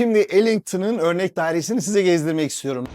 Şimdi Ellington'ın örnek dairesini size gezdirmek istiyorum.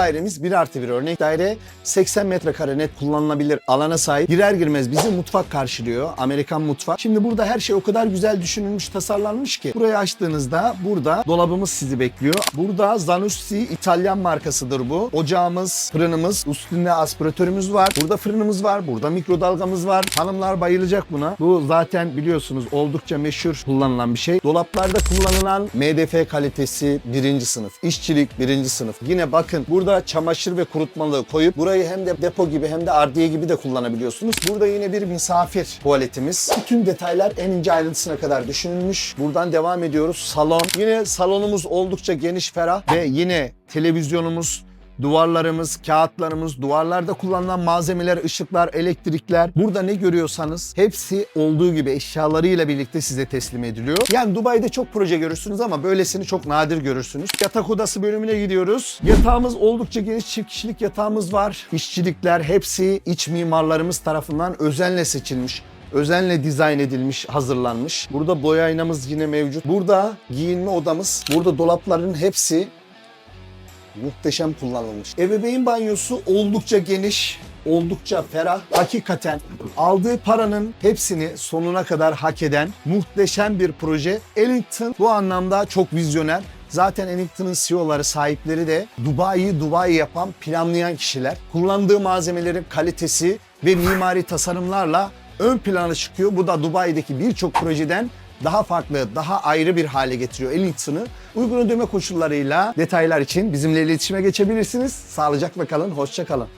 Dairemiz 1 artı bir örnek daire. 80 metrekare net kullanılabilir alana sahip. Girer girmez bizi mutfak karşılıyor. Amerikan mutfak. Şimdi burada her şey o kadar güzel düşünülmüş, tasarlanmış ki. Burayı açtığınızda burada dolabımız sizi bekliyor. Burada Zanussi İtalyan markasıdır bu. Ocağımız, fırınımız, üstünde aspiratörümüz var. Burada fırınımız var. Burada mikrodalgamız var. Hanımlar bayılacak buna. Bu zaten biliyorsunuz oldukça meşhur kullanılan bir şey. Dolaplarda kullanılan MDF kalitesi birinci sınıf. İşçilik birinci sınıf. Yine bakın burada çamaşır ve kurutmalığı koyup burayı hem de depo gibi hem de ardiye gibi de kullanabiliyorsunuz. Burada yine bir misafir tuvaletimiz. Bütün detaylar en ince ayrıntısına kadar düşünülmüş. Buradan devam ediyoruz. Salon. Yine salonumuz oldukça geniş, ferah ve yine televizyonumuz, duvarlarımız, kağıtlarımız, duvarlarda kullanılan malzemeler, ışıklar, elektrikler. Burada ne görüyorsanız hepsi olduğu gibi eşyalarıyla birlikte size teslim ediliyor. Yani Dubai'de çok proje görürsünüz ama böylesini çok nadir görürsünüz. Yatak odası bölümüne gidiyoruz. Yatağımız oldukça geniş çift kişilik yatağımız var. İşçilikler hepsi iç mimarlarımız tarafından özenle seçilmiş özenle dizayn edilmiş, hazırlanmış. Burada boya aynamız yine mevcut. Burada giyinme odamız, burada dolapların hepsi muhteşem kullanılmış. Ebeveyn banyosu oldukça geniş, oldukça ferah. Hakikaten aldığı paranın hepsini sonuna kadar hak eden muhteşem bir proje. Ellington bu anlamda çok vizyoner. Zaten Ellington'ın CEO'ları, sahipleri de Dubai'yi Dubai yapan, planlayan kişiler. Kullandığı malzemelerin kalitesi ve mimari tasarımlarla ön plana çıkıyor. Bu da Dubai'deki birçok projeden daha farklı, daha ayrı bir hale getiriyor Ellington'ı. Uygun ödeme koşullarıyla detaylar için bizimle iletişime geçebilirsiniz. Sağlıcakla kalın, hoşça kalın.